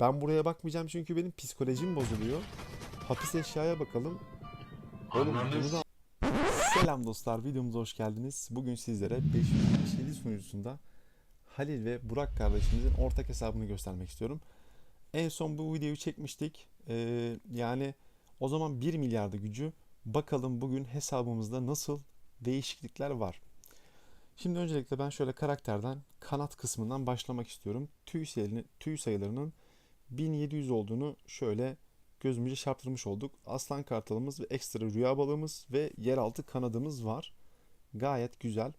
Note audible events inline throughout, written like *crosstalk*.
Ben buraya bakmayacağım çünkü benim psikolojim bozuluyor. Hapis eşyaya bakalım. Oğlum bunu da... Selam dostlar, videomuza hoş geldiniz. Bugün sizlere 577 sunucusunda Halil ve Burak kardeşimizin ortak hesabını göstermek istiyorum. En son bu videoyu çekmiştik. Ee, yani o zaman 1 milyardı gücü. Bakalım bugün hesabımızda nasıl değişiklikler var. Şimdi öncelikle ben şöyle karakterden kanat kısmından başlamak istiyorum. Tüy, sayılarını, tüy sayılarının 1700 olduğunu şöyle gözümüze çarptırmış olduk. Aslan kartalımız ve ekstra rüya balığımız ve yeraltı kanadımız var. Gayet güzel.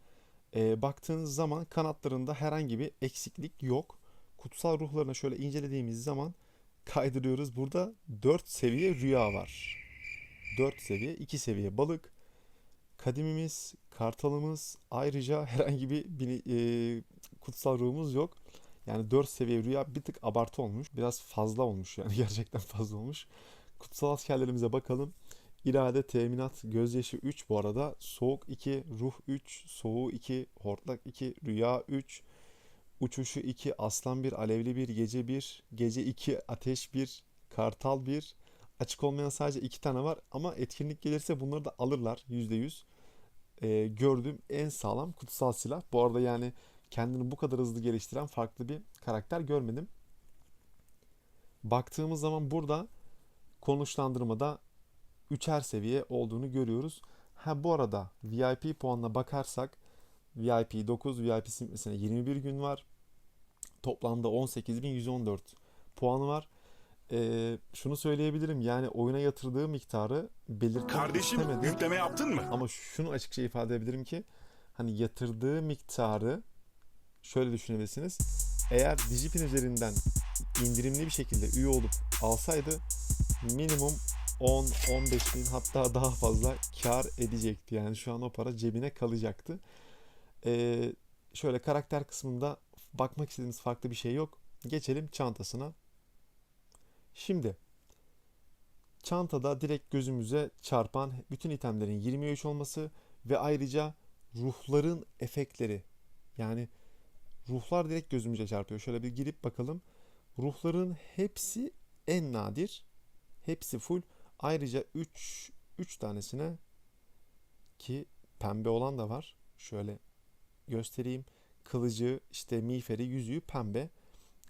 Ee, baktığınız zaman kanatlarında herhangi bir eksiklik yok. Kutsal ruhlarını şöyle incelediğimiz zaman kaydırıyoruz. Burada 4 seviye rüya var. 4 seviye, 2 seviye balık. Kadimimiz, kartalımız, ayrıca herhangi bir e, kutsal ruhumuz yok. Yani 4 seviye rüya bir tık abartı olmuş. Biraz fazla olmuş yani *laughs* gerçekten fazla olmuş. Kutsal askerlerimize bakalım. İrade, teminat, gözyaşı 3 bu arada. Soğuk 2, ruh 3, soğuğu 2, hortlak 2, rüya 3, uçuşu 2, aslan 1, alevli 1, gece 1, gece 2, ateş 1, kartal 1. Açık olmayan sadece 2 tane var ama etkinlik gelirse bunları da alırlar %100. Ee, gördüğüm en sağlam kutsal silah. Bu arada yani kendini bu kadar hızlı geliştiren farklı bir karakter görmedim. Baktığımız zaman burada konuşlandırmada üçer seviye olduğunu görüyoruz. Ha bu arada VIP puanına bakarsak VIP 9, VIP simgesine 21 gün var. Toplamda 18.114 puanı var. Ee, şunu söyleyebilirim yani oyuna yatırdığı miktarı belirtmek Kardeşim istemedim. yükleme yaptın mı? Ama şunu açıkça ifade edebilirim ki hani yatırdığı miktarı şöyle düşünebilirsiniz. Eğer Digipin üzerinden indirimli bir şekilde üye olup alsaydı minimum 10-15 bin hatta daha fazla kar edecekti. Yani şu an o para cebine kalacaktı. Ee, şöyle karakter kısmında bakmak istediğimiz farklı bir şey yok. Geçelim çantasına. Şimdi çantada direkt gözümüze çarpan bütün itemlerin 23 olması ve ayrıca ruhların efektleri yani ruhlar direkt gözümüze çarpıyor. Şöyle bir girip bakalım. Ruhların hepsi en nadir. Hepsi full. Ayrıca 3 3 tanesine ki pembe olan da var. Şöyle göstereyim. Kılıcı, işte miğferi, yüzüğü pembe.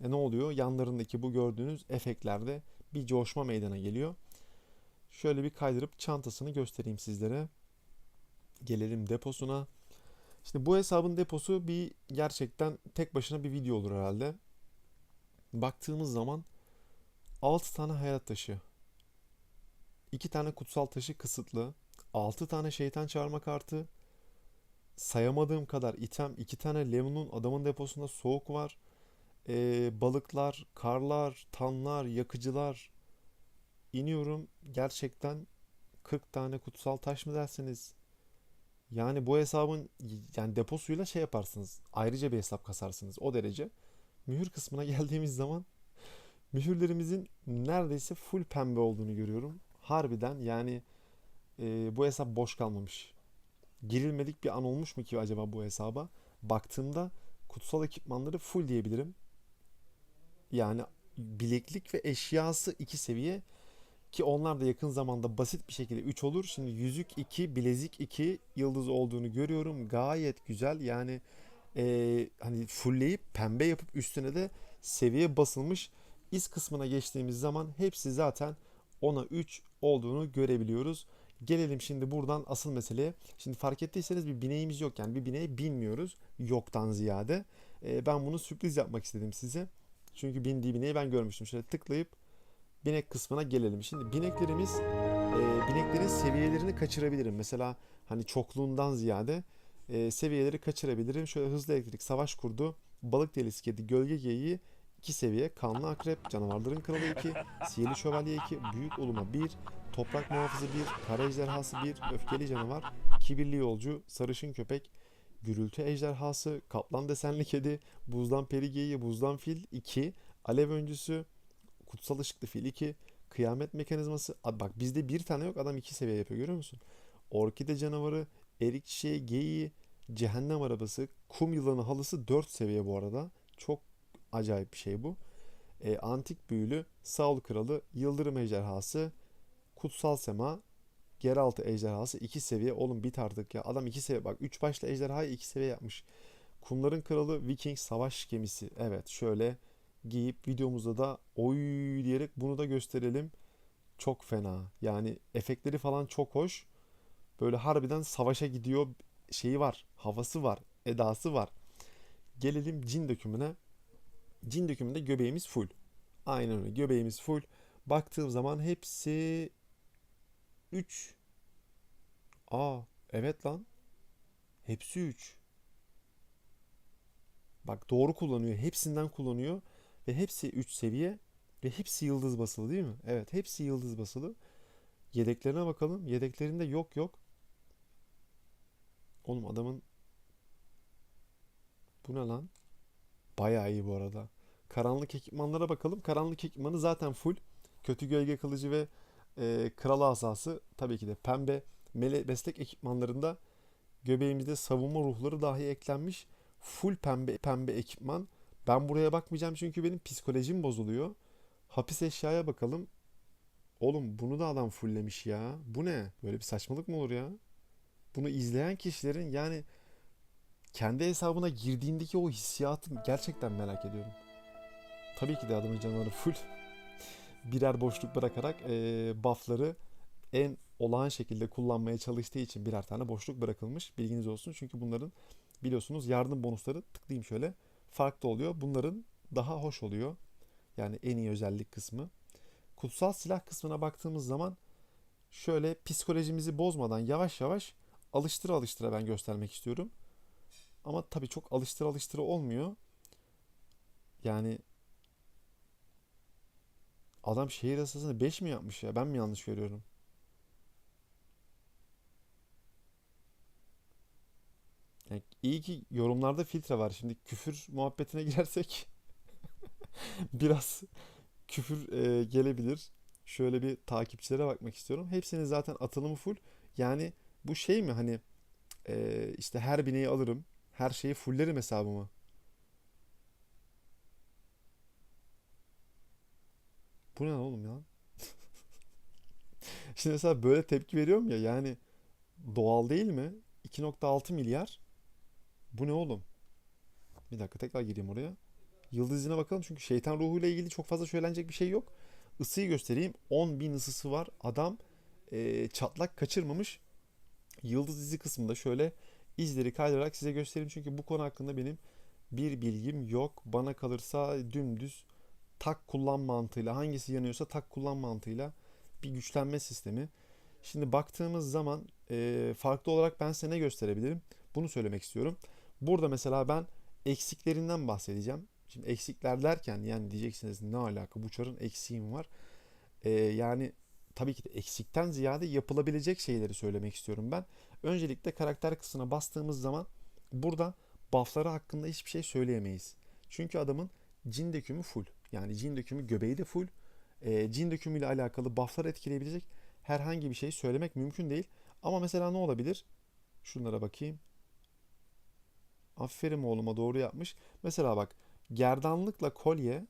E ne oluyor? Yanlarındaki bu gördüğünüz efektlerde bir coşma meydana geliyor. Şöyle bir kaydırıp çantasını göstereyim sizlere. Gelelim deposuna. Şimdi bu hesabın deposu bir gerçekten tek başına bir video olur herhalde. Baktığımız zaman 6 tane hayat taşı, 2 tane kutsal taşı kısıtlı, 6 tane şeytan çağırma kartı, sayamadığım kadar item, 2 tane Lemon'un adamın deposunda soğuk var, ee, balıklar, karlar, tanlar, yakıcılar. İniyorum gerçekten 40 tane kutsal taş mı dersiniz? Yani bu hesabın yani deposuyla şey yaparsınız. Ayrıca bir hesap kasarsınız. O derece. Mühür kısmına *laughs* geldiğimiz zaman mühürlerimizin neredeyse full pembe olduğunu görüyorum. Harbiden yani e, bu hesap boş kalmamış. Girilmedik bir an olmuş mu ki acaba bu hesaba? Baktığımda kutsal ekipmanları full diyebilirim. Yani bileklik ve eşyası 2 seviye ki onlar da yakın zamanda basit bir şekilde 3 olur. Şimdi yüzük 2, bilezik 2 yıldız olduğunu görüyorum. Gayet güzel. Yani eee, hani fullleyip pembe yapıp üstüne de seviye basılmış. İz kısmına geçtiğimiz zaman hepsi zaten 10'a 3 olduğunu görebiliyoruz. Gelelim şimdi buradan asıl meseleye. Şimdi fark ettiyseniz bir bineğimiz yok. Yani bir bineğe binmiyoruz. Yoktan ziyade. Eee, ben bunu sürpriz yapmak istedim size. Çünkü bindiği bineği ben görmüştüm. Şöyle tıklayıp binek kısmına gelelim. Şimdi bineklerimiz e, bineklerin seviyelerini kaçırabilirim. Mesela hani çokluğundan ziyade e, seviyeleri kaçırabilirim. Şöyle hızlı elektrik, savaş kurdu, balık delisi kedi, gölge geyiği 2 seviye, kanlı akrep, canavarların kralı 2, *laughs* sihirli şövalye 2, büyük uluma 1, toprak muhafızı 1, kara ejderhası 1, öfkeli canavar, kibirli yolcu, sarışın köpek, gürültü ejderhası, kaplan desenli kedi, buzdan peri geyiği, buzdan fil 2, alev öncüsü, kutsal ışıklı fil 2, kıyamet mekanizması. Abi bak bizde bir tane yok adam iki seviye yapıyor görüyor musun? Orkide canavarı, erik çiçeği, geyiği, cehennem arabası, kum yılanı halısı 4 seviye bu arada. Çok acayip bir şey bu. E, antik büyülü, Saul kralı, yıldırım ejderhası, kutsal sema, yeraltı ejderhası 2 seviye. Oğlum bit artık ya. Adam 2 seviye. Bak 3 başlı ejderhayı 2 seviye yapmış. Kumların kralı Viking savaş gemisi. Evet şöyle giyip videomuzda da oy diyerek bunu da gösterelim. Çok fena. Yani efektleri falan çok hoş. Böyle harbiden savaşa gidiyor şeyi var. Havası var. Edası var. Gelelim cin dökümüne. Cin dökümünde göbeğimiz full. Aynen öyle. Göbeğimiz full. Baktığım zaman hepsi 3. Aa, evet lan. Hepsi 3. Bak doğru kullanıyor. Hepsinden kullanıyor. Ve hepsi 3 seviye. Ve hepsi yıldız basılı değil mi? Evet hepsi yıldız basılı. Yedeklerine bakalım. Yedeklerinde yok yok. Oğlum adamın bu ne lan? Bayağı iyi bu arada. Karanlık ekipmanlara bakalım. Karanlık ekipmanı zaten full. Kötü gölge kılıcı ve e, kral asası tabii ki de pembe mele meslek ekipmanlarında göbeğimizde savunma ruhları dahi eklenmiş. Full pembe pembe ekipman. Ben buraya bakmayacağım çünkü benim psikolojim bozuluyor. Hapis eşyaya bakalım. Oğlum bunu da adam fulllemiş ya. Bu ne? Böyle bir saçmalık mı olur ya? Bunu izleyen kişilerin yani kendi hesabına girdiğindeki o hissiyatı gerçekten merak ediyorum. Tabii ki de adamın canavarı full. *laughs* Birer boşluk bırakarak e, buff'ları en olağan şekilde kullanmaya çalıştığı için birer tane boşluk bırakılmış. Bilginiz olsun. Çünkü bunların biliyorsunuz yardım bonusları tıklayayım şöyle farklı oluyor. Bunların daha hoş oluyor. Yani en iyi özellik kısmı. Kutsal silah kısmına baktığımız zaman şöyle psikolojimizi bozmadan yavaş yavaş alıştıra alıştıra ben göstermek istiyorum. Ama tabii çok alıştıra alıştıra olmuyor. Yani adam şehir yasasını 5 mi yapmış ya? Ben mi yanlış görüyorum? Yani iyi ki yorumlarda filtre var. Şimdi küfür muhabbetine *laughs* girersek *laughs* biraz küfür e, gelebilir. Şöyle bir takipçilere bakmak istiyorum. Hepsinin zaten atılımı full. Yani bu şey mi hani e, işte her bineği alırım. Her şeyi fullerim hesabımı. Bu ne oğlum ya? *laughs* Şimdi mesela böyle tepki veriyorum ya yani doğal değil mi? 2.6 milyar. Bu ne oğlum? Bir dakika tekrar gireyim oraya. Yıldız izine bakalım çünkü şeytan ruhuyla ilgili çok fazla söylenecek bir şey yok. Isıyı göstereyim. 10 bin ısısı var. Adam e, çatlak kaçırmamış. Yıldız izi kısmında şöyle izleri kaydırarak size göstereyim. Çünkü bu konu hakkında benim bir bilgim yok. Bana kalırsa dümdüz tak kullan mantığıyla hangisi yanıyorsa tak kullan mantığıyla bir güçlenme sistemi. Şimdi baktığımız zaman e, farklı olarak ben size ne gösterebilirim? Bunu söylemek istiyorum. Burada mesela ben eksiklerinden bahsedeceğim. Şimdi eksikler derken yani diyeceksiniz ne alaka bu çarın eksiğim var. Ee, yani tabii ki de eksikten ziyade yapılabilecek şeyleri söylemek istiyorum ben. Öncelikle karakter kısmına bastığımız zaman burada buffları hakkında hiçbir şey söyleyemeyiz. Çünkü adamın cin dökümü full. Yani cin dökümü göbeği de full. Ee, cin dökümüyle alakalı buffları etkileyebilecek herhangi bir şey söylemek mümkün değil. Ama mesela ne olabilir? Şunlara bakayım. Aferin oğluma doğru yapmış. Mesela bak gerdanlıkla kolye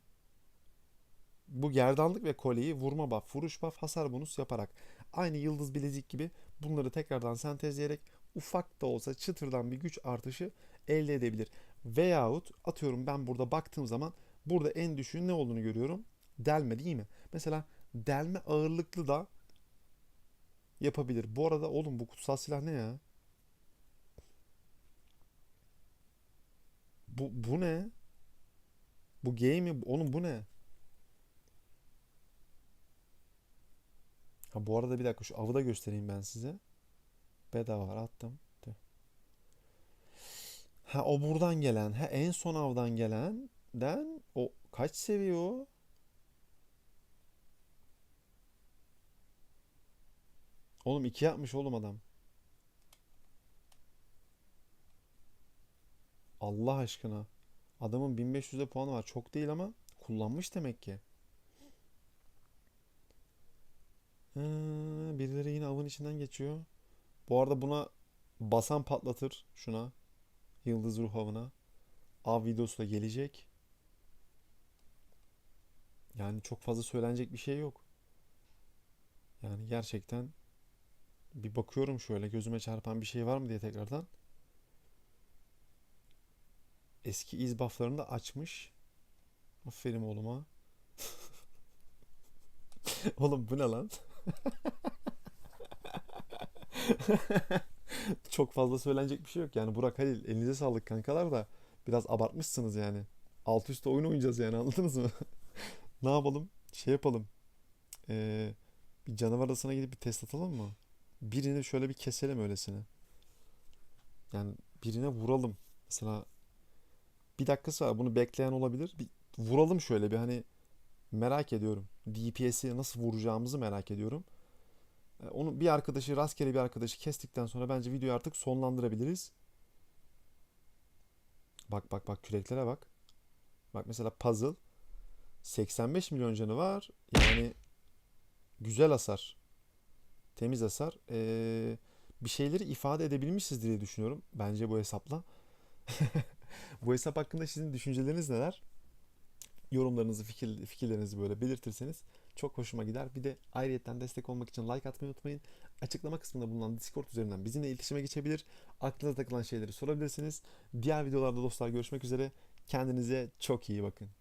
bu gerdanlık ve kolyeyi vurma buff, vuruş buff, hasar bonus yaparak aynı yıldız bilezik gibi bunları tekrardan sentezleyerek ufak da olsa çıtırdan bir güç artışı elde edebilir. Veyahut atıyorum ben burada baktığım zaman burada en düşüğün ne olduğunu görüyorum. Delme değil mi? Mesela delme ağırlıklı da yapabilir. Bu arada oğlum bu kutsal silah ne ya? Bu, bu ne? Bu gay mi? Oğlum bu ne? Ha bu arada bir dakika şu avı da göstereyim ben size. Bedava attım. Ha o buradan gelen. Ha en son avdan gelenden o kaç seviye o? Oğlum iki yapmış oğlum adam. Allah aşkına. Adamın 1500'de puanı var. Çok değil ama kullanmış demek ki. Ee, birileri yine avın içinden geçiyor. Bu arada buna basan patlatır şuna. Yıldız ruh avına. Av videosu da gelecek. Yani çok fazla söylenecek bir şey yok. Yani gerçekten bir bakıyorum şöyle gözüme çarpan bir şey var mı diye tekrardan. Eski iz buff'larını da açmış. Aferin oğluma. *laughs* Oğlum bu ne lan? *laughs* Çok fazla söylenecek bir şey yok. Yani Burak Halil elinize sağlık kankalar da biraz abartmışsınız yani. Alt üstte oyun oynayacağız yani anladınız mı? *laughs* Ne yapalım? Şey yapalım. Ee, bir canavar adasına gidip bir test atalım mı? Birini şöyle bir keselim öylesine. Yani birine vuralım. Mesela bir dakikası var. Bunu bekleyen olabilir. Bir vuralım şöyle bir hani merak ediyorum. DPS'i nasıl vuracağımızı merak ediyorum. E, Onu bir arkadaşı rastgele bir arkadaşı kestikten sonra bence videoyu artık sonlandırabiliriz. Bak bak bak küreklere bak. Bak mesela puzzle 85 milyon canı var. Yani güzel hasar. Temiz hasar. Ee, bir şeyleri ifade edebilmişiz diye düşünüyorum. Bence bu hesapla. *laughs* Bu hesap hakkında sizin düşünceleriniz neler? Yorumlarınızı, fikir, fikirlerinizi böyle belirtirseniz çok hoşuma gider. Bir de ayrıyetten destek olmak için like atmayı unutmayın. Açıklama kısmında bulunan Discord üzerinden bizimle iletişime geçebilir. Aklınıza takılan şeyleri sorabilirsiniz. Diğer videolarda dostlar görüşmek üzere. Kendinize çok iyi bakın.